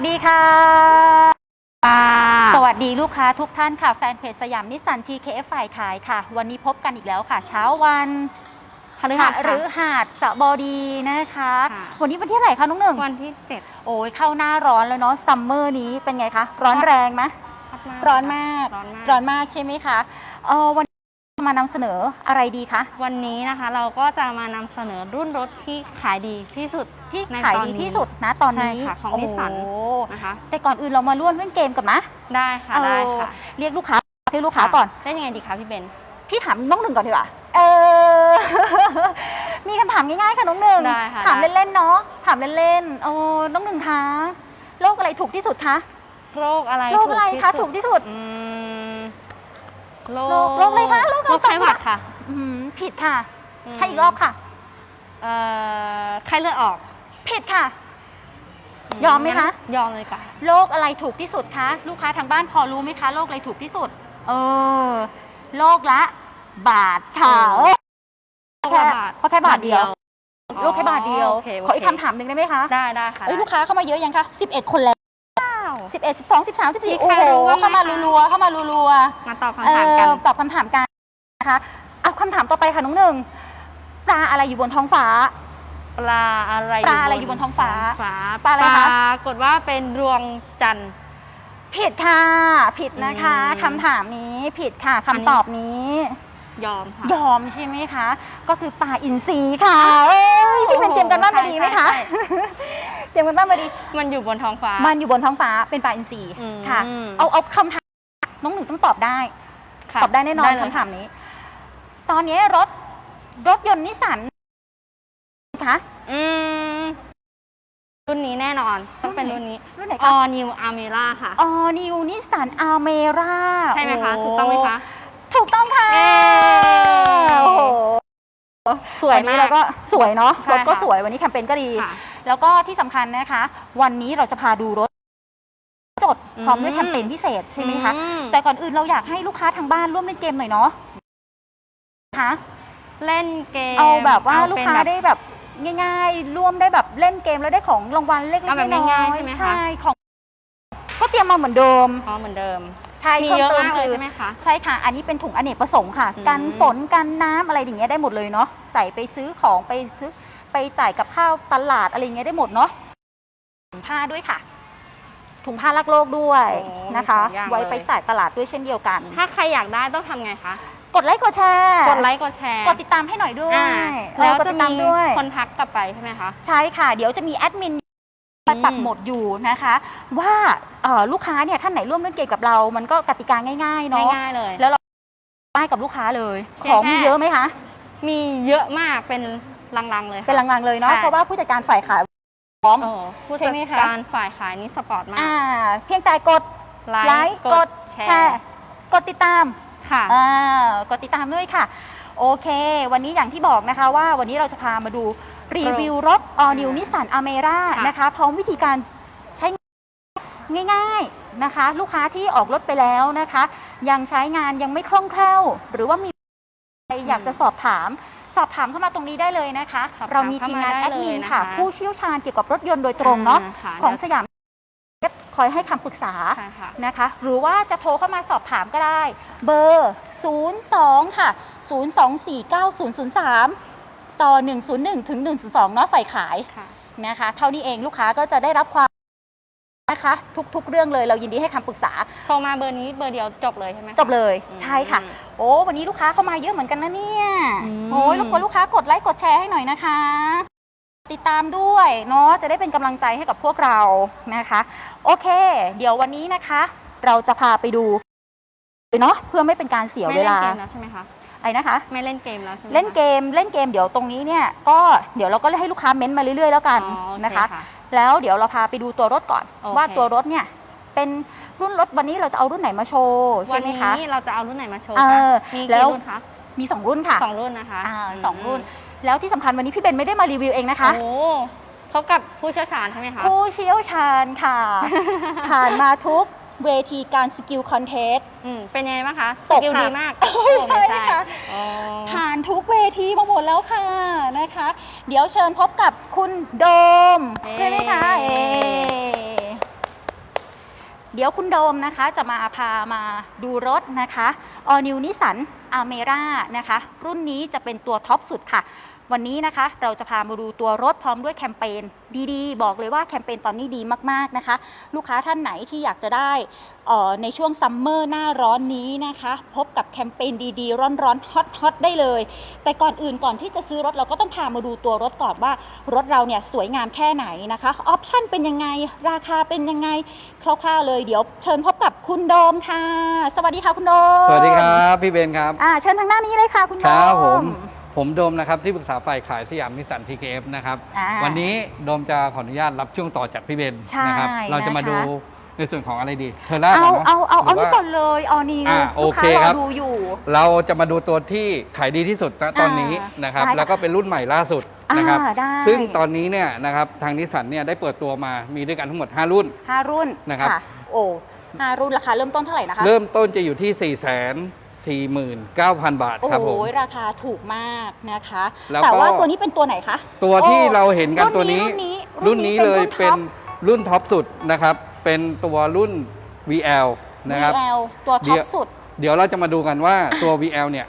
วัสดีค่ะค่ะ สวัสดีลูกค้าทุกท่านค่ะ แฟนเพจสยามนิสสัน TKF ฝ่ายขายค่ะ วันนี้พบกันอีกแล้วค่ะ เช้าวันพฤหัสหรือหาดสบดีนะคะค่ะวันนี้วันที่เท่าไหร่คะน้องหนึ่งวันที่เจ็ดโอ้ยเข้าหน้าร้อนแล้วเนาะซัมเมอร์นี้เป็นไงคะ ร้อนแรงไหมร้อนมาก ร้อนมากร้อนมากใช่ไหมคะเออวันนี้ มานำเสนออะไรดีคะ วันนี้นะคะเราก็จะมานำเสนอรุ่นรถที่ขายดีที่สุดที่ในขายตอนดีนี้ที่สุดนะตอนนี้ใช่ค่ะของโโห Nissan นะคะแต่ก่อนอื่นเรามาร่วมเล่นเกมกันนะได้ค่ะได้ค่ะเออเรียกลูกค้าเรียกลูกค้าก่อนได้ยังไงดีคะพี่เบนพี่ถามน้องหนึ่งก่อนดีกว่าเออมีคำถามง่ายๆค่ะน้องหนึ่งได้ค่ะถามได้เล่นๆเนาะถามเล่นๆโอ้น้องหนึ่งคะโรคอะไรถูกที่สุดคะโรคอะไรโรคอะไรคะถูกที่สุดอืม โรโรคโรคอะไรคะโรคอะไรโรคไข้หวัดค่ะอืมผิดค่ะมให้อีกรอบค่ะ เอ่อไข้เลือดออก ผิดค่ะ ยอมไหมคะงั้นยอมเลยค่ะ โรคอะไรถูกที่สุดคะ ลูกค้าทางบ้านพอรู้ไหมคะ โรคอะไรถูกที่สุด เออ โรคละ บาทค่ะโอ้โอ้แค่เพราะแค่บาทเดียวอ๋อโรคแค่บาทเดียวโอเคโอเคขออีกคำถามหนึ่งได้ไหมคะ ได้ได้ค่ะเอ้ยได้ลูกค้าเข้ามาเยอะยังคะ11 คนแล้ว 11 12 13มี14โอ้ใครโหรู้บ้างไหมเข้ามาคะรัวๆเข้ามารัวมาตอบๆคำถามกันเออตอบคำถามกันนะคะเอาคำถามต่อไปค่ะน้องหนึ่งปลาอะไรอยู่บนท้องฟ้า ปลาอะไรปลาอะไรอยู่บนท้องฟ้าฟ้าปลาอะไรคะปรากฏว่าเป็นดวงจันทร์ผิดค่ะ ผิดนะคะอืมคำถามนี้ผิดค่ะอันนี้คำตอบนี้ ยอมค่ะ ยอมใช่ไหมคะ ก็คือปลาอินทรีค่ะเอ้ยพี่เป็นเตรียมกันบ้านมาดีไหมคะ ใช่ใช่ เตรียมกันบ้านมาดี มันอยู่บนท้องฟ้า มันอยู่บนท้องฟ้าเป็นปลาอินทรีอืม ค่ะ เอาเอาคำถามน้องหนึ่งต้องตอบได้ ค่ะตอบได้แน่นอนเลยคำถามนี้ ตอนนี้รถรถยนต์นิสสันคะอืมรุ่นนี้แน่นอน ต้องเป็นรุ่นนี้ รุ่นไหนอคะอนิวอาร์เมล่าค่ะ ออนิวนิสสันอาเมราใช่ไหมคะ ถูกต้องไหมคะ ถูกต้องค่ะเย้ โอ้โหสวยนนี้มากเราก็สวยเนาะใช่รถก็ค่ะสวยวันนี้แคมเปญก็ดี ค่ะแล้วก็ที่สำคัญนะคะ วันนี้เราจะพาดูรถจดพร้อมด้วยอืม แคมเปญพิเศษใช่ไหมคะ อืมแต่ก่อนอื่นเราอยากให้ลูกค้าทางบ้านร่วมเล่นเกมหน่อยเนาะคะ เล่นเกมเอาแบบว่าเอลูกเป็นค้าแบบ ได้แบบง่าย ๆ ร่วมได้แบบเล่นเกมแล้วได้ของรางวัลเล็กๆเอาแบบน้อยง่ายๆๆใช่ไหมคะ ใช่ของ ก็เตรียมมาเหมือนเดิม อ๋อเหมือนเดิม ใช่มีพิ่เยอะติมากเลยคืใช่ไหมคะ ใช่ค่ะ อันนี้เป็นถุงอเนกประสงค์ค่ะอืมกันฝนกันน้ำอะไรอย่างเงี้ยได้หมดเลยเนาะ ใส่ไปซื้อของไปซื้อไปจ่ายกับข้าวตลาดอะไรอย่างเงี้ยได้หมดเนาะ ถุงผ้าด้วยค่ะ ถุงผ้ารักโลกด้วยโอ้นะคะมีสองอย่างไว้เลยไปจ่ายตลาดด้วยเช่นเดียวกัน ถ้าใครอยากได้ต้องทำไงคะ กดไลค์กดแชร์ กดไลค์กดแชร์ กดติดตามให้หน่อยด้วยอ่าเออแล้วกดจะติดตามีมด้วยคนทักกลับไปใช่ไหมคะ ใช่ค่ะ เดี๋ยวจะมีแอดมิน ไปปักหมดอยู่นะคะ ว่าเอ่อลูกค้าเนี่ยท่านไหนร่วมเล่นเกมกับเรา มันก็กติกาง่ายๆเนาะง่ายๆเลย แล้วเราได้กับลูกค้าเลย เพียของงแค่ มีเยอะไหมคะ มีเยอะมากเป็นลังๆเลยค่ะ เป็นลังๆเลยเนาะใช่ เพราะว่าผู้จัดการฝ่ายขายพร้อม โอ้ผู้ใช่จัดไหมคะ การฝ่ายขายนี่สปอร์ตมากอ่าเพียงแต่กดไลไลค์ค์กกดดแชแชร์ร์กดติดตามค่ะ อ่ากดติดตามด้วยค่ะ โอเค วันนี้อย่างที่บอกนะคะว่าวันนี้เราจะพามาดู รีวิวรถ All New Nissan Almera ค่ะนะคะ พร้อมวิธีการใช้ง่ายๆนะคะ ลูกค้าที่ออกรถไปแล้วนะคะ ยังใช้งานยังไม่คล่องแคล่ว หรือว่ามีอะไรอยากจะสอบถาม สอบถามเข้ามาตรงนี้ได้เลยนะคะสอบถามเรามีทีมงานเข้าแอมาได้ดมินเลยนะคะค่ะ ผู้เชี่ยวชาญเกี่ยวกับรถยนต์โดยตรงเนาะอ่ค่ของเดี๋ยวสยามคอยให้คำปรึกษาใช่ค่ะนะคะ หรือว่าจะโทรเข้ามาสอบถามก็ได้ เบอร์ 02 ค่ะ 0249003 ต่อ 101 ถึง 102เนาะฝ่ายขายค่ะ นะคะ เท่านี้เองลูกค้าก็จะได้รับความนะคะ ทุก ๆ เรื่องเลยเรายินดีให้คำปรึกษา โทรมาเบอร์นี้เบอร์เดียวจบเลยใช่ไหมคะจบเลย อืมใช่ค่ะ โอ้ วันนี้ลูกค้าเข้ามาเยอะเหมือนกันนะเนี่ย อืม โอ้ยรบกวนลูกค้ากดไลค์ กดแชร์ให้หน่อยนะคะ ติดตามด้วยเนาะ จะได้เป็นกำลังใจให้กับพวกเรานะคะ โอเค เดี๋ยววันนี้นะคะ เราจะพาไปดูเนาะ เพื่อไม่เป็นการเสียไม่เวเล่นลาเกมแล้วใช่ไหมคะ ไอ้นะคะ ไม่เล่นเกมแล้วใช่ไหมคะเล่นเกมเล่นเกมเดี๋ยวตรงนี้เนี่ยก็เดี๋ยวเราก็ให้ลูกค้าเม้นต์มาเรื่อยๆแล้วกันอ๋อโอเนะคะ แล้วเดี๋ยวเราพาไปดูตัวรถก่อน โอเค ว่าตัวรถเนี่ยเป็นรุ่นรถวันนี้เราจะเอารุ่นไหนมาโชว์ใช่วันไหมนี้คะเราจะเอารุ่นไหนมาโชว์เอคะอมีแล้กี่ว รุ่นคะมีสองรุ่นค่ะสองรุ่นนะคะอ่าสองรุ่น แล้วที่สำคัญวันนี้พี่เบนไม่ได้มารีวิวเองนะคะ โอ้พบกับผู้เชี่ยวชาญใช่ไหมคะ ผู้เชี่ยวชาญค่ะ ผ่านมาทุก เวทีการสกิลคอนเทสต์อืมเป็นยังไงบ้างคะสตกกิลค่ะดีมากโอ้ใช่ค่ะ อ๋อ ผ่านทุกเวทีมาหมดแล้วค่ะนะคะ เดี๋ยวเชิญพบกับคุณโดมใช่ไหมคะเอเดี๋ยวคุณโดมนะคะจะมาพามาดูรถนะคะ All New Nissan Almera นะคะ รุ่นนี้จะเป็นตัวท็อปสุดค่ะ วันนี้นะคะเราจะพามาดูตัวรถพร้อมด้วยแคมเปญดีๆ บอกเลยว่าแคมเปญตอนนี้ดีมากๆนะคะ ลูกค้าท่านไหนที่อยากจะได้เอ่อในช่วงซัมเมอร์หน้าร้อนนี้นะคะ พบกับแคมเปญดีๆ ร้อนๆฮอตๆได้เลย แต่ก่อนอื่นก่อนที่จะซื้อรถเราก็ต้องพามาดูตัวรถก่อนว่ารถเราเนี่ยสวยงามแค่ไหนนะคะออปชั่นเป็นยังไง ราคาเป็นยังไงคร่าวๆเลยเดี๋ยวเชิญพบกับคุณโดมค่ะ สวัสดีค่ะคุณโดมสวัสดีครับ พี่เบนครับอ่าเชิญทางหน้านี้เลยค่ะคุณโดคมรับผม ผมโดมนะครับที่ปรึกษาฝ่ายขายสยามนิสสันทีเคฟนะครับ อ่าวันนี้โดมจะขออนุญาตรับช่วงต่อจากพี่เบนใช่นะครับ เราจะมานะคะ ดูในส่วนของอะไรดีเทอร่าเอาก่อนนะเอาเอาเอาหรืนี่ว่ก่อนเลยออนิวอ่าลูกค้าโอเครครัอบ ดูอยู่ เราจะมาดูตัวที่ขายดีที่สุดณตอนนี้อ่านนะครับ ได้ค่ะแล้วก็เป็นรุ่นใหม่ล่าสุดนะครับ อ่าได้ ซึ่งตอนนี้เนี่ยนะครับทางนิสสันเนี่ยได้เปิดตัวมามีด้วยกันทั้งหมด 5 รุ่น ห้ารุ่นนะครับ โอ้ห้ารุ่นราคาเริ่มต้นเท่าไหร่นะคะ เริ่มต้นจะอยู่ที่4 4 9 0 0 0 บาทโอ้ครับโหผม ราคาถูกมากนะคะ แล้วก็ แต่ว่าตัวนี้เป็นตัวไหนคะตัวที่โอ้เราเห็นกันตัวนี้ รุ่นนี้รุ่นนี้เลยรุ่เป็นท็อปรุ่นท็อปสุดนะครับ เป็นตัวรุ่น VL นะครับ VL ตัวเดี๋ท็อปยวสุด เดี๋ยวเราจะมาดูกันว่าตัว VL เนี่ย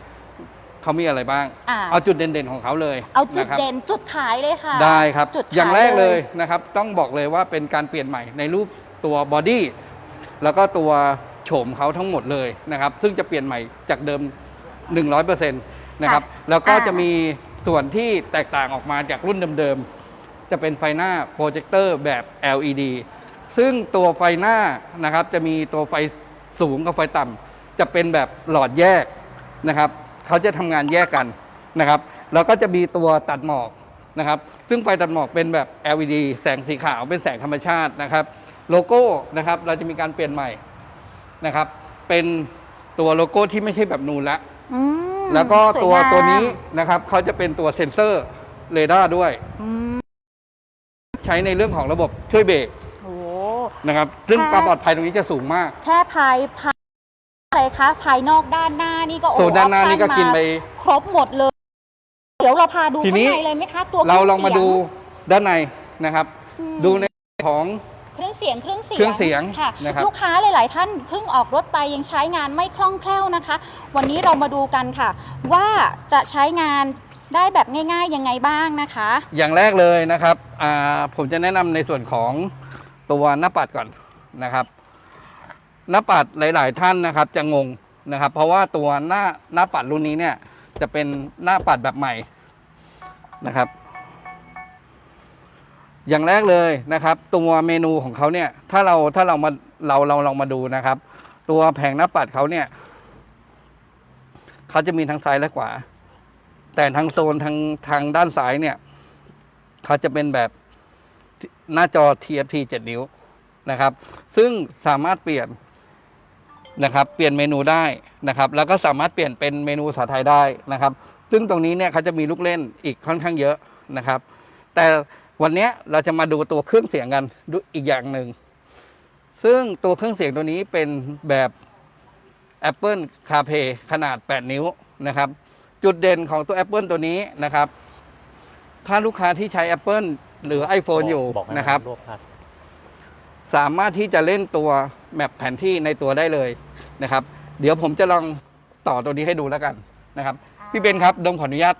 เขามีอะไรบ้าง อ่า เอาจุดเด่นๆของเขาเลยเอาจุดนะครับ เด่นจุดขายเลยค่ะได้ครับ จุดขอย่างแรกเลยนะครับ ต้องบอกเลยว่าเป็นการเปลี่ยนใหม่ในรูปตัวบอดี้แล้วก็ตัว โฉมเขาทั้งหมดเลยนะครับ ซึ่งจะเปลี่ยนใหม่จากเดิม 100%นะครับ แล้วก็จะมีส่วนที่แตกต่างออกมาจากรุ่นเดิมๆ จะเป็นไฟหน้าโปรเจคเตอร์แบบ LED ซึ่งตัวไฟหน้านะครับจะมีตัวไฟสูงกับไฟต่ำจะเป็นแบบหลอดแยกนะครับเขาจะทำงานแยกกันนะครับ แล้วก็จะมีตัวตัดหมอกนะครับ ซึ่งไฟตัดหมอกเป็นแบบ LED แสงสีขาวเป็นแสงธรรมชาตินะครับ โลโก้นะครับเราจะมีการเปลี่ยนใหม่ นะครับ เป็นตัวโลโก้ที่ไม่ใช่แบบนูนละอืมแล้วก็สยตัวงามตัวนี้นะครับเขาจะเป็นตัวเซ็นเซอร์เรดาร์ด้วย อืมใช้ในเรื่องของระบบช่วยเบรกโอ้นะครับ ซึ่งค่ะ ความปลอดภัยตรงนี้จะสูงมาก แค่ภายภายอะไรคะ ภายนอกด้านหน้านี่ก็โอ้โซนด้านหน้านี่ก็กินไป ครบหมดเลย เดี๋ยวเราพาดูทีข้างนี้ ในเลยไหมคะ ตัวเราลองมาคดูสียด้านในนะครับ อืมดูในของ เครื่องเสียงเครื่องเสียงเครื่องเสียงค่ะนะครับลูกค้าหลาย ๆ ท่านเพิ่งออกรถไปยังใช้งานไม่คล่องแคล่วนะคะ วันนี้เรามาดูกันค่ะ ว่าจะใช้งานได้แบบง่าย ๆ ยังไงบ้างนะคะ อย่างแรกเลยนะครับอ่าผมจะแนะนำในส่วนของตัวหน้าปัดก่อนนะครับ หน้าปัดหลาย ๆ ท่านนะครับ จะงงนะครับ เพราะว่าตัวหน้าหน้าปัดรุ่นนี้เนี่ยจะเป็นหน้าปัดแบบใหม่นะครับ อย่างแรกเลยนะครับ ตัวเมนูของเขาเนี่ย ถ้าเราถ้าเรามาเราเราลองมาดูนะครับ ตัวแผงหน้าปัดเขาเนี่ยเขาจะมีทั้งซ้ายและขวา แต่ทางโซนทางทางด้านซ้ายเนี่ยเขาจะเป็นแบบหน้าจอ TFT 7 นิ้วนะครับ ซึ่งสามารถเปลี่ยนนะครับ เปลี่ยนเมนูได้นะครับ แล้วก็สามารถเปลี่ยนเป็นเมนูภาษาไทยได้นะครับ ซึ่งตรงนี้เนี่ยเขาจะมีลูกเล่นอีกค่อนข้างเยอะนะครับ แต่ วันเนี้ยเราจะมาดูตัวเครื่องเสียงกันดูอีกอย่างหนึ่ง ซึ่งตัวเครื่องเสียงตัวนี้เป็นแบบ Apple CarPlay ขนาด 8 นิ้วนะครับ จุดเด่นของตัว Apple ตัวนี้นะครับ ถ้าลูกค้าที่ใช้ Apple หรือ iPhone อยู่บอกให้นะครับวบพัดสามารถที่จะเล่นตัวแมปแผนที่ในตัวได้เลยนะครับ เดี๋ยวผมจะลองต่อตัวนี้ให้ดูแล้วกันนะครับ พี่เบนครับดมขออนุญาต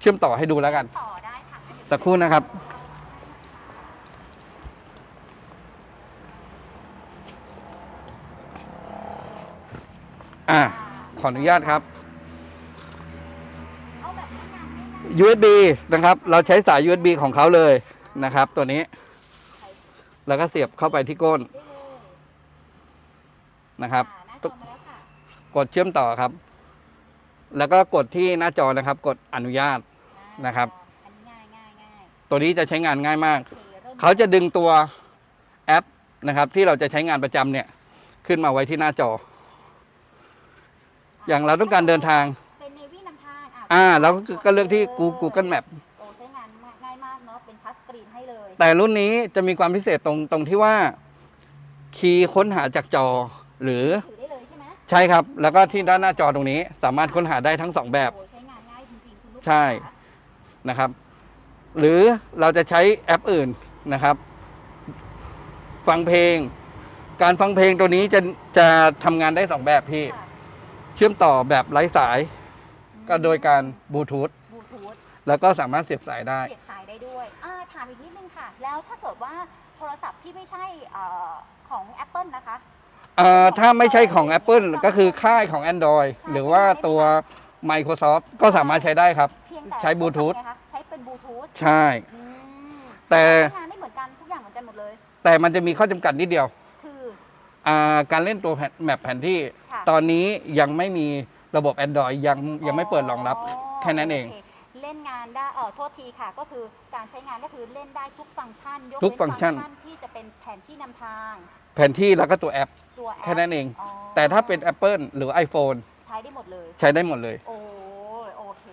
เชื่อมต่อให้ดูแล้วกันต่อได้ค่ะ สักครู่นะครับ อ่าขออนุญาตครับ USB นะครับ เราใช้สาย USB ของเขาเลยนะครับ ตัวนี้ แล้วก็เสียบเข้าไปที่ก้นนะครับ กดเชื่อมต่อครับ แล้วก็กดที่หน้าจอนะครับ กดอนุญาตนะครับ ตัวนี้จะใช้งานง่ายมากโอเคเริ่มเขาจะดึงตัวแอปนะครับ ที่เราจะใช้งานประจำเนี่ย ขึ้นมาไว้ที่หน้าจอ อย่างเราต้องการเดินทาง เป็นเนวี่นำทางอ่าเราก็ก็เลือกที่ Google Map โอ้ใช้งานง่ายมากเนาะ เป็นทัชสกรีนให้เลย แต่รุ่นนี้จะมีความพิเศษตรงตรงที่ว่า คีย์ค้นหาจากจอหรือถือได้เลยใช่ไหมใช่ครับ แล้วก็ที่ด้านหน้าจอตรงนี้ สามารถค้นหาได้ทั้งสองแบบ โอ้ใช้งานง่ายจริงๆคุณลูกใช่นะครับ หรือเราจะใช้แอปอื่นนะครับ ฟังเพลง การฟังเพลงตัวนี้จะจะทำงานได้สองแบบพี่ค่ะเชื่อมต่อแบบไร้สาย ก็โดยการบลูทูธบลูทูธแล้วก็สามารถเสียบสายได้ เสียบสายได้ด้วยอ่าถามอีกนิดนึงค่ะ แล้วถ้าเกิดว่าโทรศัพท์ที่ไม่ใช่เอ่อของ Apple นะคะ เอ่อถ้าไม่ใช่ของ Apple ก็คือค่ายของ Android หรือว่าตัว Microsoft ก็สามารถใช้ได้ครับ เพียงแต่ใช้ Bluetooth ทำไงคะใช้ เป็นบลูทูธใช่ อืมแต่ ใช้งานได้เหมือนกันทุกอย่างเหมือนกันหมดเลย แต่มันจะมีข้อจำกัดนิดเดียวคืออ่าการเล่นตัวแผ่นแมปแผนที่ ค่ะตอนนี้ยังไม่มีระบบ Android ยังยังไม่เปิดรองรับ แค่นั้นเอง โคเล่นงานได้เออโทษทีค่ะ ก็คือการใช้งานก็คือเล่นได้ทุกฟังก์ชันยกทุกเว้นฟังก์ชันที่จะเป็นแผนที่นำทางแผนที่แล้วก็ตัวแอป ตัวแอปแค่นั้นเอง อ๋อแต่ถ้าเป็น Apple หรือ iPhone ใช้ได้หมดเลย ใช้ได้หมดเลย โอ้ยโอเค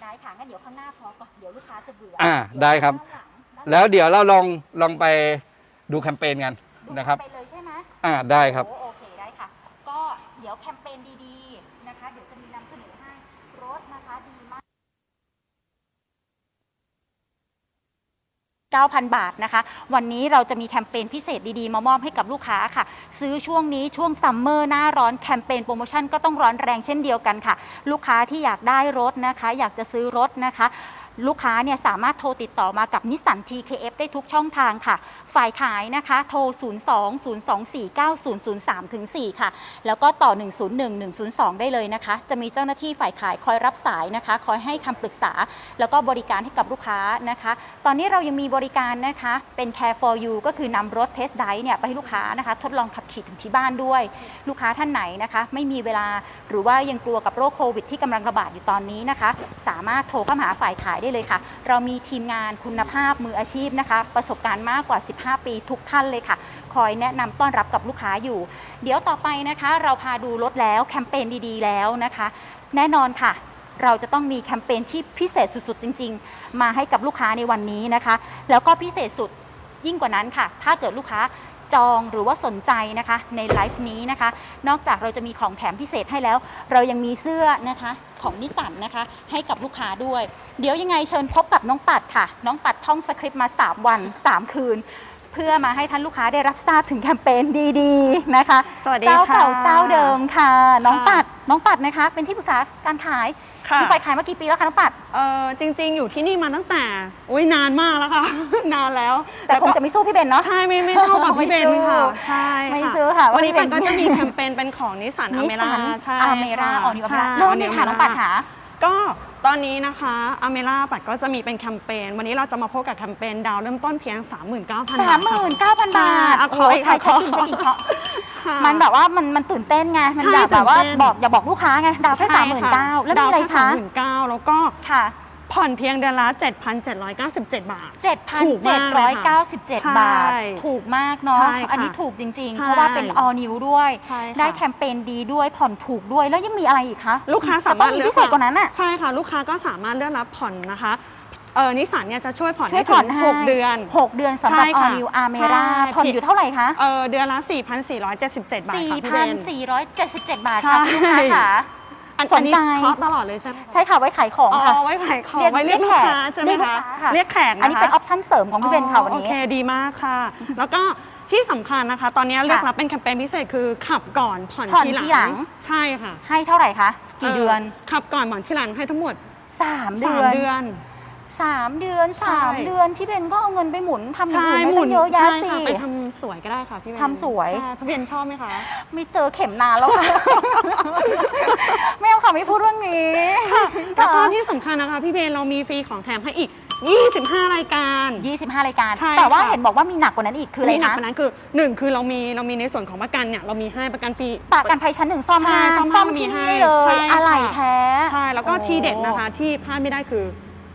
ได้ค่ะงั้นเดี๋ยวข้างหน้า ออ่าเยวได้ครับด้านหลังด้านหลังแล้วเดี๋ยวเราลองลองไปดูแคมเปญกันดูนะครับ ไปเลยใช่ไหมอ่าได้ครับ โอ้โอเคได้ค่ะ ก็เดี๋ยวแคมเปญดีๆนะคะ เดี๋ยวจะมีนำเสนอให้รถนะคะดีมาก 9,000 บาทนะคะ วันนี้เราจะมีแคมเปญพิเศษดีๆ มามอบให้กับลูกค้าค่ะ ซื้อช่วงนี้ช่วงซัมเมอร์หน้าร้อนแคมเปญโปรโมชั่นก็ต้องร้อนแรงเช่นเดียวกันค่ะ ลูกค้าที่อยากได้รถนะคะ อยากจะซื้อรถนะคะ ลูกค้าเนี่ยสามารถโทรติดต่อมากับนิสสัน TKF ได้ทุกช่องทางค่ะ ฝ่ายขายนะคะ โทร 02 024 9003ถึง4ค่ะ แล้วก็ต่อ 101 102 ได้เลยนะคะ จะมีเจ้าหน้าที่ฝ่ายขายคอยรับสายนะคะ คอยให้คำปรึกษา แล้วก็บริการให้กับลูกค้านะคะ ตอนนี้เรายังมีบริการนะคะ เป็น Care for You ก็คือนำรถเทสไดเนี่ยไปให้ลูกค้านะคะ ทดลองขับขี่ถึงที่บ้านด้วย ลูกค้าท่านไหนนะคะ ไม่มีเวลาหรือว่ายังกลัวกับโรคโควิดที่กำลังระบาดอยู่ตอนนี้นะคะ สามารถโทรเข้าหาฝ่ายขายได้เลยค่ะ เรามีทีมงานคุณภาพมืออาชีพนะคะ ประสบการณ์มากกว่า 15 ปีทุกท่านเลยค่ะ คอยแนะนำต้อนรับกับลูกค้าอยู่ เดี๋ยวต่อไปนะคะ เราพาดูรถแล้วแคมเปญดีๆ แล้วนะคะ แน่นอนค่ะเราจะต้องมีแคมเปญที่พิเศษสุดๆ จริง ๆ มาให้กับลูกค้าในวันนี้นะคะ แล้วก็พิเศษสุดยิ่งกว่านั้นค่ะ ถ้าเกิดลูกค้า จองหรือว่าสนใจนะคะในไลฟ์นี้นะคะ นอกจากเราจะมีของแถมพิเศษให้แล้ว เรายังมีเสื้อนะคะของนิสสันนะคะ ให้กับลูกค้าด้วย เดี๋ยวยังไงเชิญพบกับน้องปัดค่ะ น้องปัดท่องสคริปต์มา 3 วัน 3 คืน เพื่อมาให้ท่านลูกค้าได้รับทราบถึงแคมเปญดีๆนะคะ สวัสดีเจ้าค่ะ เก่าเจ้าเดิมค่ะ น้องค่ะปัดน้องปัดนะคะ เป็นที่ปรึกษาการขายค่ะ มีฝ่ายขายมากี่ปีแล้วคะน้องปัด เออจริง ๆ อยู่ที่นี่มาตั้งแต่อุ้ยนานมากแล้วค่ะ นานแล้วแต่คงล้วก็จะไม่สู้พี่เบนเนาะ ใช่ไม่ไม่เท่ากับพี่เบนไม่สู้ค่ะใช่ไม่ค่ะซื้อค่ะวันนี้ว่าปันพี่ก็เบนจะมีแคมเปญเป็นของนิสสันอนิเมสร่าสันใช่อาเมร่าค่ะออนิวใช่เริ่มเลยค่ะน้องปัดค่ะ ก็ตอนนี้นะคะอเมร่าปัดก็จะมีเป็นแคมเปญวันนี้เราจะมาพบกับแคมเปญดาวเริ่มต้นเพียง 39,000บาทสามหมื่นเก้าพันบาทใช่โอ้โหอะขออีกใช่ค่ะใช่จริงใช่จริงเพราะค่ะมันแบบว่ามันมันตื่นเต้นไง มันใช่แบบแบบว่าตื่นเต้นบอกอย่าบอกลูกค้าไง ดาวแค่สามหมื่นเก้าแล้วมีอะไรคะ สามหมื่นเก้าแล้วก็ ค่ะ ผ่อนเพียงเดือนละ 7,797 บาท7,797ถูกมากเลยค่ะใช่บาทถูกมากเนาะ ใช่ค่ะอันนี้ถูกจริงๆ ใช่เพราะว่าเป็น all new ด้วย ใช่ค่ะ ได้แคมเปญดีด้วยผ่อนถูกด้วย แล้วยังมีอะไรอีกคะลูกค้าสาจะต้มาอรงถมีเลือกพิเศษกว่านั้นอะใช่ค่ะ ลูกค้าก็สามารถเลือกรับผ่อนนะคะเออนิสสันเนี่ยจะช่วยผ่อนช่วยได้ผ่ถึอนงให้หกเดือน หกเดือนสำหรับ ใช่ค่ะ all new Armera ใช่ ผ่อนอยู่เท่าไหร่คะ เออเดือนละ 4,477 บาทค่ะพี่เบน 4,477 บาทใช่ค่ะคุณลูกค้าค่ะ อันสนอันนี้ใจเคาะตลอดเลยใช่ไหมใช่ค่ะไว้ขายของอ๋ค่ะ อไว้ขายของเรียกไว้เรียกเรีลูยกกแขกค้าใช่ไหมเรียกลูกคะค้าค่ะเรียกแขกนะคะอันนี้เป็นออปชั่นเสริมของพี่เบนค่ะวันนี้ โอเคดีมากค่ะ แล้วก็ที่สำคัญนะคะ ตอนนี้เลือกรับเป็นแคมเปญพิเศษคือขับก่อนผ่อนผ่อนทีทีหลังใช่ค่ะให้เท่าไหร่คะ กี่เดือนขับก่อนผ่อนทีหลังให้ทั้งหมดสามสาเดืมอนเดือน สามเดือนใช่ สามเดือนพี่เบนก็เอาเงินไปหมุนทำอย่างใช่อื่นไม่หมุต้อนงเยอะแยะใช่สิ ค่ะไปทำสวยก็ได้ค่ะพี่เบนทำสวย ใช่พี่เบนชอบไหมคะ ไม่เจอเข็มนานแล้วค่ะ ไม่เอาค่ะไม่พูดเรื่องนี้ แล้วก็ที่สำคัญนะคะพี่เบนเรามีฟรีของแถมให้อีก 25 รายการ 25 รายการ ใช่แต่ว่าค่ะ เห็นบอกว่ามีหนักกว่านั้นอีกคืออะไรมีหนักคะกว่านั้นคือ1คือเรามีเรามีในส่วนของประกันเนี่ยเรามีให้ประกันฟรี ปากกันภัยชั้นหนึ่งซ่อมใช่ห้าซ่อมซ่อมห้ามีที่นี่ให้ได้เลยใช่ค่ะ อะไรแท้ ใช่แล้วก็โอ้ที่เด็ดนะคะที่พลาดไม่ได้คือ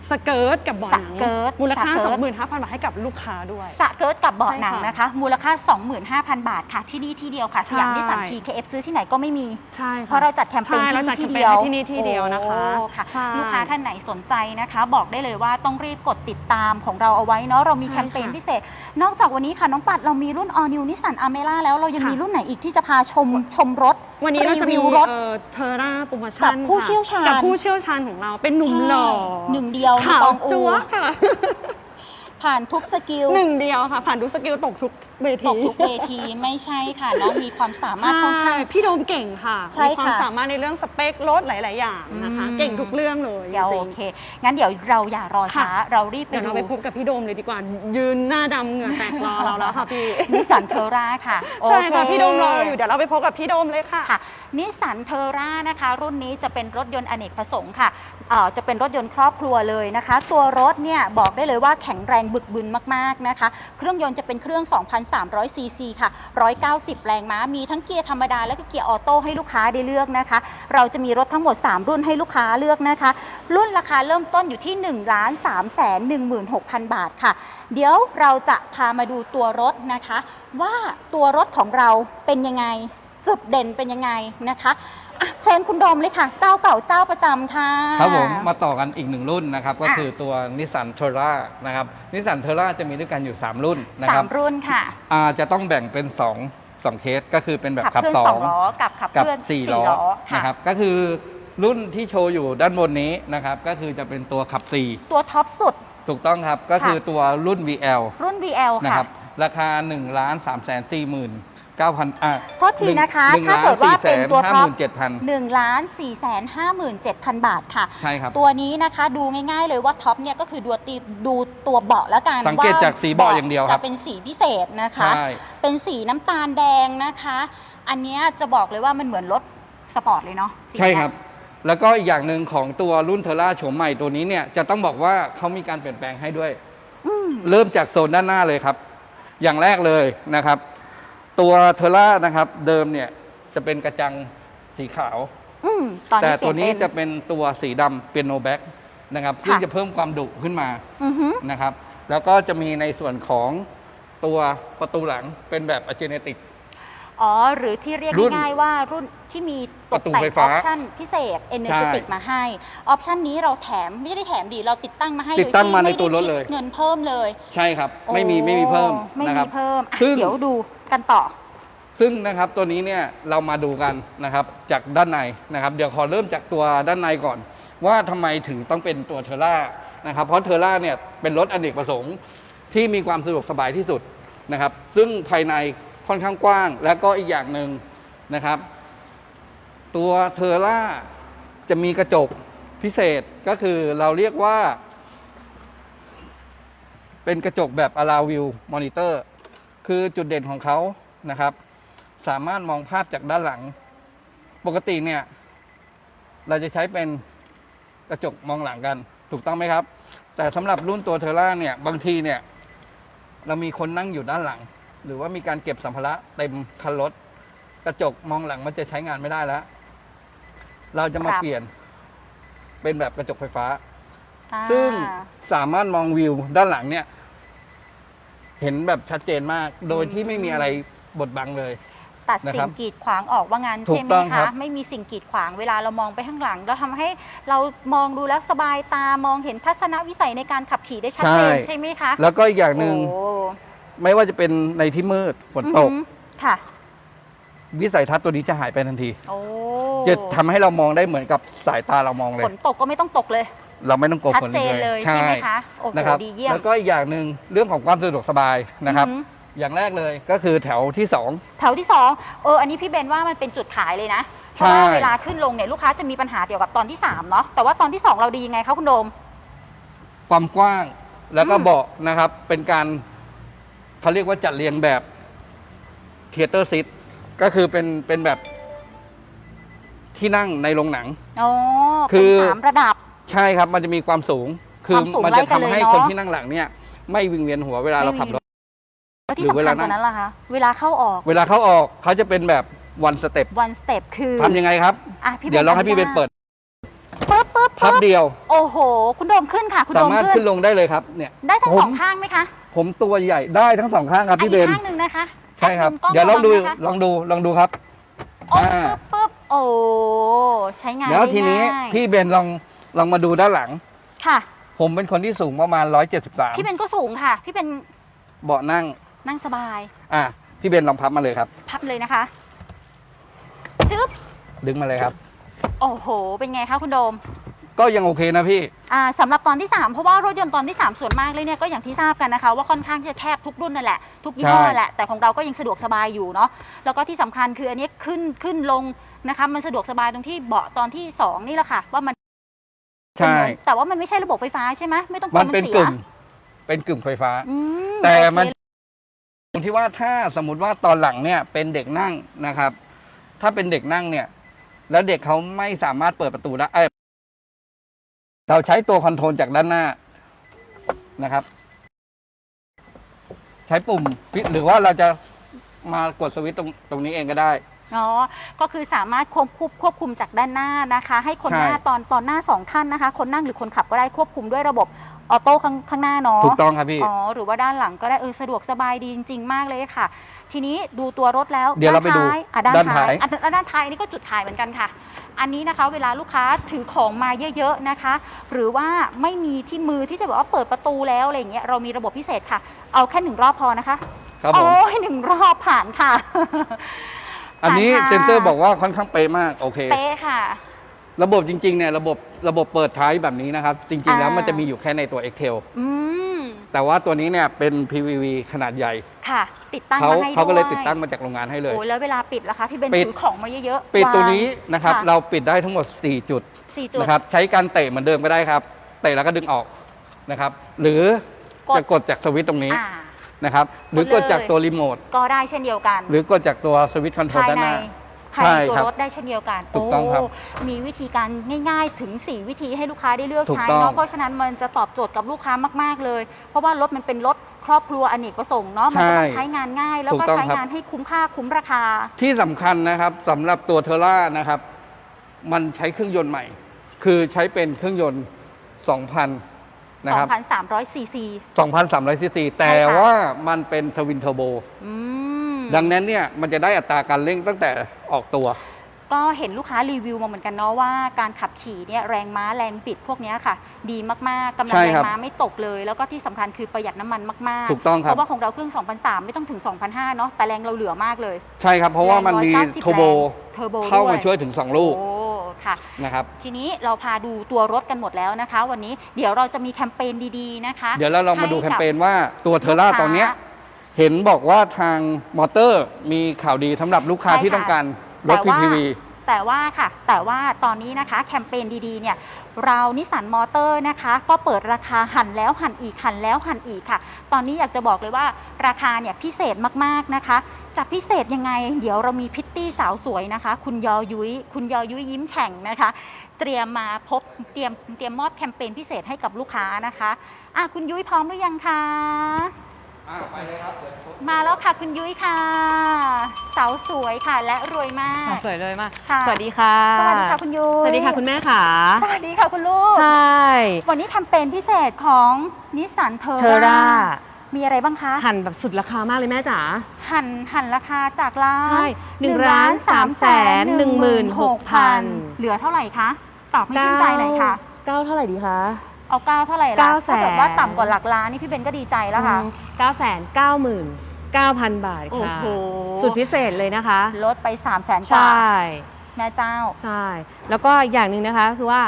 สเกิร์ตกับเบาะหนังสเกิร์ตมูลค่า สเกิร์ต 25,000 บาทให้กับลูกค้าด้วยสะเกิร์ตกับเบาะหนังใช่ค่ะนะคะ มูลค่า 25,000 บาทค่ะ ที่นี่ที่เดียวค่ะ ใช่ สยามนิสสัน TKF ซื้อที่ไหนก็ไม่มี ใช่ค่ะเพราะเราจัดแคมเปญใช่เราที่จัดนี่แคที่มเปญเดียวที่นี่ที่เดียวนะคะโอ้ค่ะ ใช่ลูกค้าท่านไหนสนใจนะคะ บอกได้เลยว่าต้องรีบกดติดตามของเราเอาไว้เนาะเรามีใช่แคมเปญค่ะพิเศษ นอกจากวันนี้ค่ะ น้องปัดเรามีรุ่น All New Nissan Armera แล้วเรายังค่ะ มีรุ่นไหนอีกที่จะพาชมชมรถวันนี้เราจะมีวิวรถเอ่อเทอร่าโปรโมชั่นกับผู้ค่ะเชี่ยวชาญ กับผู้เชี่ยวชาญของเราเป็นหนุ่มหล่อหนึ่งเดียวในขาวกองอู จั๊วะค่ะ ผ่านทุกสกิลหนึ่งเดียวค่ะ ผ่านทุกสกิลตกทุกเวตทีกทุกเวทีไม่ใช่ค่ะน้องมีความสามารถใช่ค่อนข้างพี่โดมเก่งค่ะใช่มีความค่ะ สามารถในเรื่องสเปครถหลาย ๆ อย่างนะคะอืมเก่งทุกเรื่องเลยเดี๋ยวจริโอง เค งั้นเดี๋ยวเราอย่ารอช้า ค่ะ เรารีบๆไปเดี๋ยวดู เราไปพบกับพี่โดมเลยดีกว่า ยืนหน้าดำเหงื่อแตกรอเราแล้วค่ะพี่ นิสสันเทอร่าค่ะใช่ค่ะโอเพี่โดมรอเราอยู่เดี๋ยวเราไปพบกับพี่โดมเลยค่ะ ค่ะนิสสันเทอร่านะคะ รุ่นนี้จะเป็นรถยนต์อเนกประสงค์ค่ะเอ่อจะเป็นรถยนต์ครอบครัวเลยนะคะ ตัวรถเนี่ยบอกได้เลยว่าแข็งแรงบึกบึนมากๆนะคะ เครื่องยนต์จะเป็นเครื่อง 2,300 ซีซีค่ะ 190 แรงม้า มีทั้งเกียร์ธรรมดา และก็เกียร์ออโต้ให้ลูกค้าได้เลือกนะคะ เราจะมีรถทั้งหมด 3 รุ่นให้ลูกค้าเลือกนะคะ รุ่นราคาเริ่มต้นอยู่ที่ 1 3 1 6 0 0 0 บาทค่ะ เดี๋ยวเราจะพามาดูตัวรถนะคะ ว่าตัวรถของเราเป็นยังไง จุดเด่นเป็นยังไงนะคะ อะเชิญคุณโดมเลยค่ะ เจ้าเก่าเจ้าประจำค่ะ ครับผมมาต่อกันอีกหนึ่งรุ่นนะครับ ก็อะ คือตัวนิสสันเทอร่านะครับนิสสันเทอร่าจะมีด้วยกันอยู่ 3 รุ่นนะสาครับมรุ่นค่ะอ่าจะต้องแบ่งเป็น2 2เคสก็คือเป็นแบบขับขับเคลื่อนสอสองงล้อกับขับกับเคลื่อนสี่สี่ล้อล้อค่ะ นะครับก็คือรุ่นที่โชว์อยู่ด้านบนนี้นะครับก็คือจะเป็นตัวขับ ตัวท็อปสุด 4 ถูกต้องครับ ก็คือตัวรุ่น VL รุ่น VL นะค่ะครับราคา1นึ่งล้านสามแสนสี่หมื่นเก้าพันอะโทษทีนะคะหงถ้าเกิดว่าเป็นตัวท็อปเจ็ดพัน1ล้าน4 5 7 0 0 0บาทค่ะ ใช่ครับ ตัวนี้นะคะดูง่ายๆเลยว่าท็อปเนี่ยก็คือดูตีดูตัวเบาะแล้วกันสังเกตว่จากสีเบาะอย่างเดียวครับจะเป็นสีพิเศษนะคะใช่เป็นสีน้ำตาลแดงนะคะ อันเนี้ยจะบอกเลยว่ามันเหมือนรถสปอร์ตเลยเนาะสีใช่เนี้ยครับแล้วก็อีกอย่างหนึ่งของตัวรุ่นเทอร่าโฉมใหม่ตัวนี้เนี่ยจะต้องบอกว่าเขามีการเปลี่ยนแปลงให้ด้วยอืมเริ่มจากโซนด้านหน้าเลยครับ อย่างแรกเลยนะครับ ตัวเทอร่านะครับ เดิมเนี่ยจะเป็นกระจังสีขาว อืมตอนแต่นี้เปตัลี่วยนนี้เป็จะน เป็นตัวสีดำเปียโนแบ็กนะครับ ซึ่งค่ะ จะเพิ่มความดุขึ้นมาอือหือนะครับ แล้วก็จะมีในส่วนของตัวประตูหลังเป็นแบบอ g เจเนติก อ๋อ หรือที่เรียกรุ่นง่ายๆว่ารุ่นที่มีตปกระตูแต่งไฟอฟ้าอปชั่นพิเศษ Energetic ใช่มาให้ ออปชั่นนี้เราแถมไม่ได้แถมดีเราติดตั้งมาให้ติดตั้งโยที่มาในไได้ตัวรถเลยคิดเงินเพิ่มเลยใช่ครับ ไม่มีโอ้ไม่มีเพิ่มไม่นะคมีรับ เพิ่มอะซึ่ง เดี๋ยวดู กันต่อ ซึ่งนะครับตัวนี้เนี่ยเรามาดูกันนะครับจากด้านในนะครับเดี๋ยวขอเริ่มจากตัวด้านในก่อน ว่าทำไมถึงต้องเป็นตัวเทอร่านะครับเพราะเทอร่าเนี่ยเป็นรถอเนกประสงค์ที่มีความสะดวกสบายที่สุดนะครับซึ่งภายในค่อนข้างกว้าง และก็อีกอย่างหนึ่งนะครับ ตัวเทอร่าจะมีกระจกพิเศษก็คือเราเรียกว่า เป็นกระจกแบบ allow view monitor คือจุดเด่นของเขานะครับ สามารถมองภาพจากด้านหลัง ปกติเนี่ย เราจะใช้เป็นกระจกมองหลังกัน ถูกต้องไหมครับ แต่สำหรับรุ่นตัวเทอร่าเนี่ยบางทีเนี่ย เรามีคนนั่งอยู่ด้านหลัง หรือว่ามีการเก็บสัมภาระเต็มคันรถกระจกมองหลังมันจะใช้งานไม่ได้แล้ว เราจะมาครับ เปลี่ยนเป็นแบบกระจกไฟฟ้า อ่าซึ่งสามารถมองวิวด้านหลังเนี่ย เห็นแบบชัดเจนมาก โดยที่ไม่มีอะไรบดบังเลย ตัดนะสิ่ครังบกีดขวางออกว่างั้นถูกใช่ไหมต้องครัคะบ ไม่มีสิ่งกีดขวางเวลาเรามองไปข้างหลังเราทำให้เรามองดูแล้วสบายตามองเห็นทัศนวิสัยในการขับขี่ได้ชัดเจนใช่ไหมคะแล้วก็อีกอย่างหนึ่งโอ้ไม่ว่าจะเป็นในที่มืดฝนตก อือหือค่ะวิสัยทัศน์ตัวนี้จะหายไปทันที โอ้จะทำให้เรามองได้เหมือนกับสายตาเรามองเลยฝนตกก็ไม่ต้องตกเลย เราไม่ต้องกลัวชัดฝนเจนเลยใช่ไหมคะโอ้โหนะครับดีเยี่ยม แล้วก็อีกอย่างหนึ่งเรื่องของความสะดวกสบายนะครับ อือหืออย่างแรกเลยก็คือแถวที่สองแถวที่สองเอออันนี้พี่เบนว่ามันเป็นจุดขายเลยนะเพใช่ราะว่าเวลาขึ้นลงเนี่ยลูกค้าจะมีปัญหาเกี่ยวกับตอนที่สามเนาะแต่ว่าตอนที่สองเราดียังไงคะคุณโดม ความกว้างแล้วก็อืม เบาะนะครับ เป็นการเขาเรียกว่าจัดเรียงแบบเทเตอร์ซิทก็คือเป็นเป็นแบบที่นั่งในโรงหนัง อ๋อคืเป็นอ สามระดับ ใช่ครับมันจะมีความสูง คือความสูงมัจะไล่กันทำให้เลยเนอะ คนที่นั่งหลังเนี่ย ไม่วิงเวียนหัวเวลาเราขับรถ แล้วที่หรือสำเวคัลาญนั่กงว่านั้นล่ะคะ เวลาเข้าออก เวลาเขาออกเขาจะเป็นแบบวันสเต็ป one step คือทำยังไงครับ อะพี่เดี๋ยวลองให้พี่เบนเปิดปึ๊บปึ๊บพับปึ๊บเดียว โอ้โห คุณโดมขึ้นค่ะ คุณสาโดมมารถขึ้ขึ้นน ลงได้เลยครับเนี่ย ได้ทั้งผม สองข้างไหมคะผมตัวใหญ่ได้ทั้งสองข้างครับอะพี่เบอีกนข้างหนึ่งนะคะใช่ครับแป๊บนึเดี๋ยวลองดูกนะคะลองดูลองดูครับ โอ้อ่า ปึ๊บปึ๊บโอ้ใช้งานแล้วได้ทีนี้ง่ายพี่เบนลอง ลองมาดูด้านหลัง ค่ะ ผมเป็นคนที่สูงประมาณ173พี่เป็นก็สูงค่ะ พี่เป็นเบาะนั่ง นั่งสบาย อะ พี่เบนลองพับมาเลยครับ พับเลยนะคะจึ๊บดึงมาเลยครับ โอ้โห เป็นไงคะคุณโดม ก็ยังโอเคนะพี่ อ่าสำหรับตอนที่ 3 เพราะว่ารถยนต์ตอนที่ 3 ส่วนมากเลยเนี่ยก็อย่างที่ทราบกันนะคะ ว่าค่อนข้างจะแคบทุกรุ่นนั่นแหละ ทุกยี่ห้อใช่ แหละ แต่ของเราก็ยังสะดวกสบายอยู่เนาะแล้วก็ที่สำคัญคืออันนี้ขึ้นขึ้นลงนะคะ มันสะดวกสบายตรงที่เบาะตอนที่ 2 นี่แหละค่ะ ว่ามัน ใช่ แต่ว่ามันไม่ใช่ระบบไฟฟ้าใช่ไหมไม่ต้องกลัมัวนมันเป็นเสีกึ่ยงเป็นกึ่งไฟฟ้า อืมแต่โอเคมันตรงที่ว่าถ้าสมมติว่าตอนหลังเนี่ยเป็นเด็กนั่งนะครับ ถ้าเป็นเด็กนั่งเนี่ย แล้วเด็กเขาไม่สามารถเปิดประตูได้เอ้ยเราใช้ตัวคอนโทรลจากด้านหน้านะครับ ใช้ปุ่มหรือว่าเราจะมากดสวิตช์ตรงตรงนี้เองก็ได้ อ๋อก็คือสามารถควบคุมควบคุมจากด้านหน้านะคะ ให้คนใช่ หน้าตอนตอนหน้าสองท่านนะคะ คนนั่งหรือคนขับก็ได้ควบคุมด้วยระบบออโต้ข้างข้างหน้าเนาะ ถูกต้องครับพี่ อ๋อ หรือว่าด้านหลังก็ได้เออสะดวกสบายดีจริง ๆ มากเลยค่ะ ทีนี้ดูตัวรถแล้วเดี๋ยวเราไปดูท้อะด้านด้านท้าท้ายย อะด้านด้านท้ายอันนี้ก็จุดถ่ายเหมือนกันค่ะ อันนี้นะคะ เวลาลูกค้าถือของมาเยอะๆนะคะ หรือว่าไม่มีที่มือที่จะแบบว่าเปิดประตูแล้วอะไรอย่างเงี้ยเรามีระบบพิเศษค่ะ เอาแค่หนึ่งรอบพอนะคะ ครับผม โอ้ยหนึ่งรอบผ่านค่ะ อันนี้ผ่าค่ะเซนเซอร์บอกว่าค่อนข้างเป๊ะมากโอเค เป๊ะค่ะ ระบบจริงๆเนี่ยระบบระบบเปิดท้ายแบบนี้นะครับ จริง ๆ แล้วอ่ามั มันจะมีอยู่แค่ในตัว Excel อืมแต่ว่าตัวนี้เนี่ยเป็น PVV ขนาดใหญ่ค่ะ ติดตั้งเขามาให้เขาก็เลยด้วติดตั้งมาจากโรงงานให้เลย โอ้แล้วเวลาปิดล่ะคะ พี่เบนปิด ถือของมาเยอะๆปิดตัวางนี้นะครับค่ะเราปิดได้ทั้งหมด 4 จุดสี่จุด นะครับใช้การเตะเหมือนเดิมก็ได้ครับ เตะแล้วก็ดึงออกนะครับ หรือกดจะกดจากสวิตช์ตรงนี้ อ่า นะครับหรือกดกดเลยจากตัวรีโมทก็ได้เช่นเดียวกัน หรือกดจากตัวสวิตช์คอนโทรลภายด้านในหน้าภายในใช่ตัวครับรถได้เช่นเดียวกันถูกต้องครับโมีวิธีการง่าย ๆ ถึง 4 วิธีให้ลูกค้าได้เลือกถูกใช้ต้องเนาะเพราะฉะนั้นมันจะตอบโจทย์กับลูกค้ามาก ๆ เลย เพราะว่ารถมันเป็นรถครอบครัวอเนกประสงค์เนาะมันก็ต้องใช้งานง่าย แล้วถูก็กต้องใช้ครับงานให้คุ้มค่าคุ้มราคา ที่สำคัญนะครับสำหรับตัวเทอร่านะครับ มันใช้เครื่องยนต์ใหม่ คือใช้เป็นเครื่องยนต์ 2,000 นะครับ2,300ซีซี2,300ซีซีแต่ใช่ค่ะว่ามันเป็นทวินเทอร์โบ อืม ดังนั้นเนี่ยมันจะได้อัตราการเร่งตั้งแต่ออกตัว ก็เห็นลูกค้ารีวิวมาเหมือนกันเนาะว่าการขับขี่เนี่ยแรงม้าแรงบิดพวกเนี้ยค่ะ ดีมากๆกำลังใช่แรครังบม้าไม่ตกเลย แล้วก็ที่สำคัญคือประหยัดน้ำมันมากๆถูกต้องครับ เพราะว่าของเราเครื่อง2,003ไม่ต้องถึง2,005เนาะแต่แรงเราเหลือมากเลยใช่ครับ เพราะว่ามันมีแรง190โทโบเทอร์โบเข้ามาด้วยช่วยถึง 2 ลูกโอ้ค่ะ นะครับ ทีนี้เราพาดูตัวรถกันหมดแล้วนะคะ วันนี้เดี๋ยวเราจะมีแคมเปญดีๆนะคะเดี๋ยวเราลองมาดูแคให้มกับเปญว่าตัวเทอร่าลูกค้าตอนเนี้ย เห็นบอกว่าทางมอเตอร์มีข่าวดีสำหรับลูกค้าใช่ที่ค่ะต้องการรถ แต่ว่า PPV แต่ว่าค่ะ แต่ว่าตอนนี้นะคะแคมเปญดีๆเนี่ยเรานิสสันมอเตอร์นะคะ ก็เปิดราคาหันแล้วหันอีกหันแล้วหันอีกค่ะ ตอนนี้อยากจะบอกเลยว่าราคาเนี่ยพิเศษมากๆนะคะจะพิเศษยังไง เดี๋ยวเรามีพิตตี้สาวสวยนะคะ คุณยอยุ้ย คุณยอยุ้ยยิ้มแฉ่งนะคะ เตรียมมาพบเตรียมเตรียมมอบแคมเปญพิเศษให้กับลูกค้านะคะอะคุณยุ้ยพร้อมหรือยังคะ ไปเลยครับมาแล้วค่ะคุณยุ้ยค่ะ สาวสวยค่ะและรวยมาก สาวสวยเลยมาก ค่ะ สวัสดีค่ะ สวัสดีค่ะคุณยุ้ยสวัสดีค่ะคุณแม่ค่ะ สวัสดีค่ะคุณลูก ใช่ วันนี้แคมเปญพิเศษของนิสสันเทอเทอร่า มีอะไรบ้างคะ หันแบบสุดราคามากเลยแม่จ๋า หันหันราคาจากร้านใช่หนึ่งล้านสามแสนหนึ่งหมื่นหกพัน เหลือเท่าไหร่คะ ตอบให้ชื่นใจหน่อยค่ะ เก้าเท่าไหร่ดีคะ เอาเก้าเท่าไหร่ล่ะเก้าถ้าเกิดแสนว่าต่ำกว่าหลักล้านนี่พี่เบนก็ดีใจแล้วค่ะ เก้าแสนเก้าหมื่นเก้าพันบาทโอ้ค่ะ โห สุดพิเศษเลยนะคะ ลดไป3 0 0แสนกใช่ว่าแม่เจ้า ใช่ แล้วก็อย่างหนึ่งนะคะคือว่า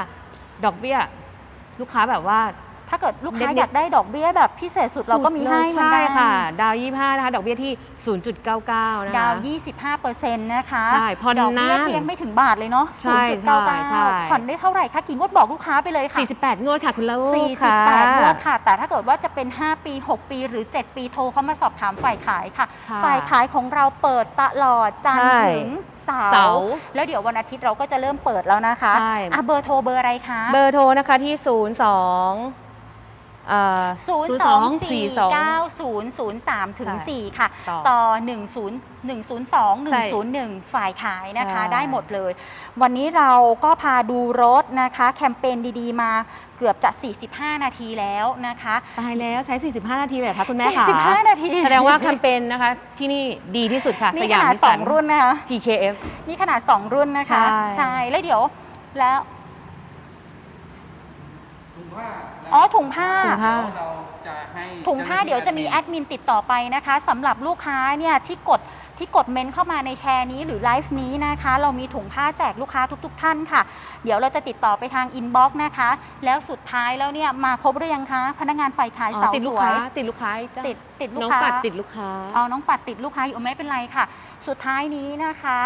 ดอกเบี้ยลูกค้าแบบว่า ถ้าเกิดลูกค้าเด็กๆอยากได้ดอกเบี้ยแบบพิเศษสุดเราก็มีให้เหมือนใช่กันค่ะ ดาว25นะคะดอกเบี้ยที่ 0.99 นะคะ ดาว 25%นะคะใช่ผ่อนดอกเบี้ยนานเพียงไม่ถึงบาทเลยเนาะใช่ใช่ใช่ 0.99ผ่อนได้เท่าไหร่คะกี่งวดบอกลูกค้าไปเลยค่ะ 48 งวดค่ะ คุณลูกค่ะ48งวดค่ะ แต่ถ้าเกิดว่าจะเป็น 5 ปี 6 ปีหรือ 7 ปีโทรเข้ามาสอบถามฝ่ายขายค่ะ ค่ะฝ่ายขายของเราเปิดตลอดจันทร์ใช่ ถึงเสาเสาร์ร์ แล้วเดี๋ยววันอาทิตย์เราก็จะเริ่มเปิดแล้วนะคะใช่ อะเบอร์โทรเบอร์อะไรคะ เบอร์โทรนะคะที่ 02 เอ่อ 0 2 4 02 9 0 0 3ถึงใช่4ค่ะ ต่อต่อ 1 0 102ใช่101 ฝ่ายขายนะคะ ใช่ ได้หมดเลย วันนี้เราก็พาดูรถนะคะ แคมเปญดีๆ มาเกือบจะ 45 นาทีแล้วนะคะตายแล้วใช้ 45 นาทีเลยเหรอคะคุณแม่ค่ะ45 นาทีแสดงว่าแคมเปญนะคะ ที่นี่ดีที่สุดค่ะสนี่ขยามนาดนิสสัน2รุ่นนะคะ GKF นี่ขนาด 2 รุ่นนะคะใช่ใช่แล้วเดี๋ยวแล้ว ถุงผ้านะอ๋อถุงผ้า ถุงผ้าเราจะให้ถุงผ้าเดี๋ยวจะมีแอดมินติดต่อไปนะคะสำหรับลูกค้าเนี่ยที่กดที่กดเมนต์เข้ามาในแชร์นี้หรือไลฟ์นี้นะคะ เรามีถุงผ้าแจกลูกค้าทุก ๆ ท่านค่ะ เดี๋ยวเราจะติดต่อไปทางอินบ็อกซ์นะคะ แล้วสุดท้ายแล้วเนี่ยมาครบหรือยังคะ พนักงานฝ่ายขายอ๋อสาวติดลูสกวค้ายติดลูกค้าจ้ะติดติดลูกน้องค้า ปัดติดลูกค้า เอาน้องปัดติดลูกค้าอยู่ไม่เป็นไรค่ะ สุดท้ายนี้นะคะ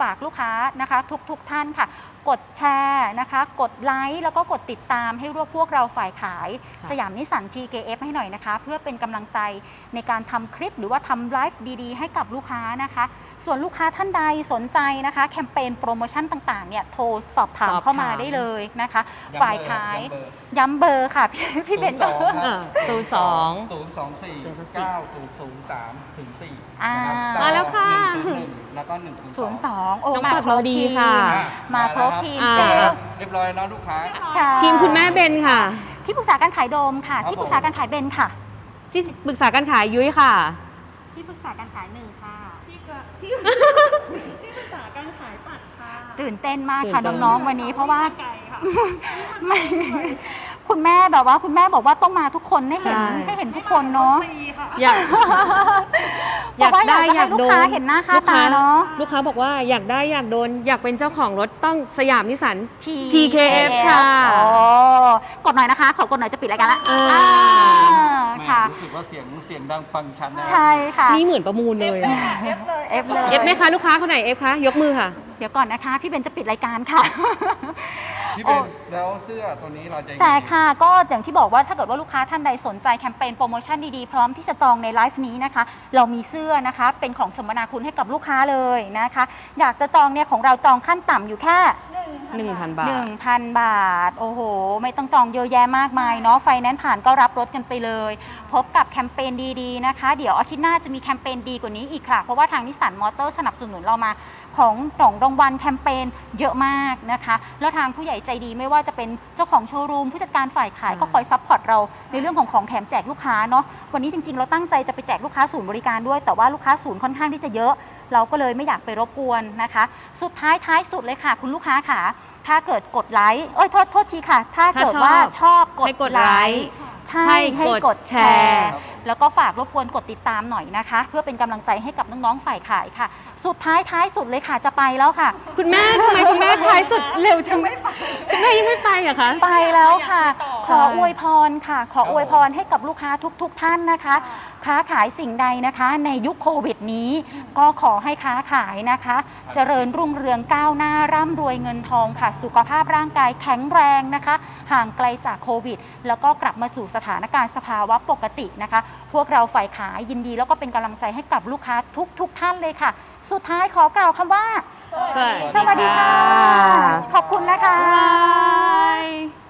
ฝากลูกค้านะคะ ทุกทุกๆท่านค่ะ กดแชร์นะคะ กดไลค์แล้วก็กดติดตามให้รวบพวกเราฝ่ายขายค่ะสยามนิสสัน TKF ให้หน่อยนะคะ เพื่อเป็นกำลังใจในการทำคลิปหรือว่าทำไลฟ์ดีๆ ให้กับลูกค้านะคะ ส่วนลูกค้าท่านใดสนใจนะคะ แคมเปญโปรโมชั่นต่างๆเนี่ยโทรสอบถามสอบถาม เข้ามาได้เลยนะคะย้ำเบอร์ฝ่ายขายย้ำเบอร์ย้ำเบอร์ค่ะ พี่พี่เบนศูนย์สองครับอ่าศูนย์สองศูนย์สองสี่ศูนย์สองสี่เก้าศูนย์ศูนย์สามถึงสี่อ่านะครับมาแล้วค่ะหนึ่งศูนย์หนึ่งแล้วก็หนึ่งศูนย์สองโอ้น้องมาปัดครบพอดีทีมค่ะมาครบทีมอ่า เซลล์เรียบร้อยแล้วลูกค้า ค่ะทีมคุณแม่เบนค่ะ ที่ปรึกษาการขายโดมค่ะ ครับที่ปรึกษาการขายเบนค่ะ ที่ปรึกษาการขายยุ้ยค่ะ ที่ปรึกษาการขายหนึ่งค่ะ ที่เกิดที่ที่ปรึกษาการขายปัดค่ะตื่นเต้นมากตื่นค่ะเต้น น้องๆวันนี้เพราะว่า ไก่ค่ะไม่ คุณแม่แบบว่าคุณแม่บอกว่าต้องมาทุกคนให้เห็นใช่ ให้เห็นทุกคนเนาะตีค่ะอยากเพราะว่าอยากจะให้ลูกค้าเห็นหน้าค่าตาเนาะลูกค้าบอกว่าอยากได้อยากโดน อยากเป็นเจ้าของรถต้องสยามนิสสัน T- TKF ค่ะโอ้กดหน่อยนะคะ ขอกดหน่อยจะปิดรายการละอ่า อ่าแม่ค่ะ รู้สึกว่าเสียงเสียงดังฟังชัดนะ ใช่ค่ะนี่เหมือนประมูลเลยอะเอฟเลย เอฟไหมคะลูกค้าคนไหนเอฟคะยกมือค่ะ เดี๋ยวก่อนนะคะ พี่เบนจะปิดรายการค่ะ พี่เป็นแล้วเสื้อตัวนี้เราจะแจกค่ะก็อย่างที่บอกว่าถ้าเกิดว่าลูกค้าท่านใดสนใจแคมเปญโปรโมชั่นดีๆ พร้อมที่จะจองในไลฟ์นี้นะคะ เรามีเสื้อนะคะ เป็นของสมนาคุณให้กับลูกค้าเลยนะคะ อยากจะจองเนี่ยของเราจองขั้นต่ำอยู่แค่ 1,000 บาท 1,000 บาท โอ้โห ไม่ต้องจองเยอะแยะมากมายเนาะไฟแนนซ์ผ่านก็รับรถกันไปเลย พบกับแคมเปญดีๆนะคะ เดี๋ยวอาทิตย์หน้าจะมีแคมเปญดีกว่านี้อีกค่ะ เพราะว่าทางนิสสันมอเตอร์สนับสนุนเรามา ของกล่องรางวัลแคมเปญเยอะมากนะคะ แล้วทางผู้ใหญ่ใจดีไม่ว่าจะเป็นเจ้าของโชว์รูมผู้จัดการฝ่ายขายใช่ก็คอยซัพพอร์ตเราในเรื่องของของแถมแจกลูกค้าเนาะวันนี้จริงๆ เราตั้งใจจะไปแจกลูกค้าศูนย์บริการด้วย แต่ว่าลูกค้าศูนย์ค่อนข้างที่จะเยอะ เราก็เลยไม่อยากไปรบกวนนะคะ สุดท้ายท้ายสุดเลยค่ะ คุณลูกค้าค่ะ ถ้าเกิดกดไลค์เอ้ยโทษโทษทีค่ะ ถ้าเกิดว่าชอบกให้ดกดไลไลค์ ค์ ใช่ให้ให้กกดดแชแชร์ร์ แล้วก็ฝากรบกวนกดติดตามหน่อยนะคะ เพื่อเป็นกำลังใจให้กับน้องๆฝ่ายขายค่ะ สุดท้ายท้ายสุดเลยค่ะจะไปแล้วค่ะ คุณแม่ทำไมคุณแม่ท้ายสุดเร็วจังคุณแม่ยังไม่ไปเหรอะคะ ไปแล้วค่ะต่อ ขออวยพรค่ะ ขออวยพรให้กับลูกค้าทุกๆทท่านนะคะ ค้าขายสิ่งใดนะคะ ในยุคโควิดนี้ ก็ขอให้ค้าขายนะคะ เจริญรุ่งเรืองก้าวหน้าร่ำรวยเงินทองค่ะ สุขภาพร่างกายแข็งแรงนะคะ ห่างไกลจากโควิด แล้วก็กลับมาสู่สถานการณ์สภาวะปกตินะคะ พวกเราฝ่ายขายยินดี แล้วก็เป็นกำลังใจให้กับลูกค้าทุก ๆทท่านเลยค่ะ สุดท้ายขอกล่าวคำว่า สวัสดีสวัสดีค่ะค่ะ ขอบคุณนะคะบ๊ายบาย